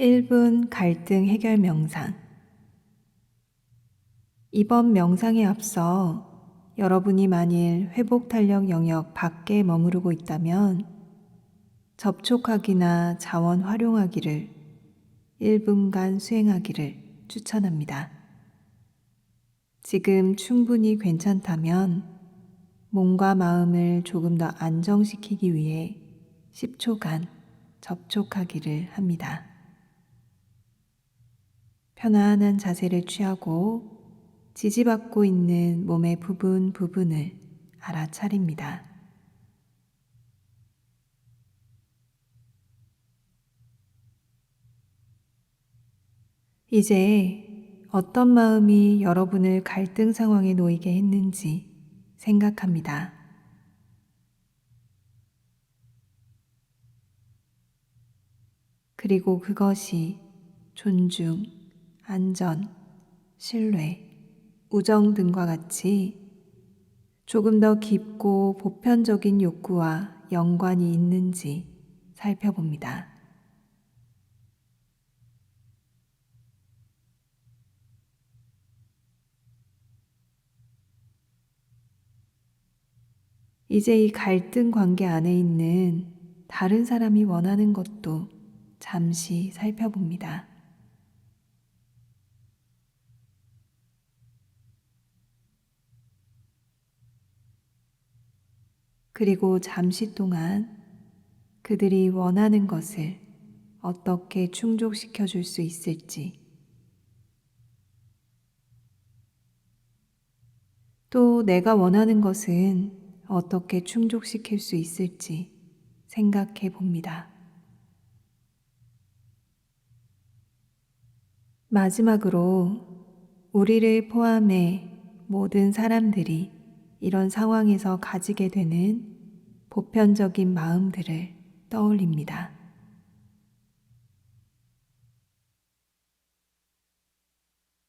1분 갈등 해결 명상. 이번 명상에 앞서 여러분이 만일 회복 탄력 영역 밖에 머무르고 있다면 접촉하기나 자원 활용하기를 1분간 수행하기를 추천합니다. 지금 충분히 괜찮다면 몸과 마음을 조금 더 안정시키기 위해 10초간 접촉하기를 합니다. 편안한 자세를 취하고 지지받고 있는 몸의 부분 부분을 알아차립니다. 이제 어떤 마음이 여러분을 갈등 상황에 놓이게 했는지 생각합니다. 그리고 그것이 존중, 안전, 신뢰, 우정 등과 같이 조금 더 깊고 보편적인 욕구와 연관이 있는지 살펴봅니다. 이제 이 갈등 관계 안에 있는 다른 사람이 원하는 것도 잠시 살펴봅니다. 그리고 잠시 동안 그들이 원하는 것을 어떻게 충족시켜 줄 수 있을지, 또 내가 원하는 것은 어떻게 충족시킬 수 있을지 생각해 봅니다. 마지막으로 우리를 포함해 모든 사람들이 이런 상황에서 가지게 되는 보편적인 마음들을 떠올립니다.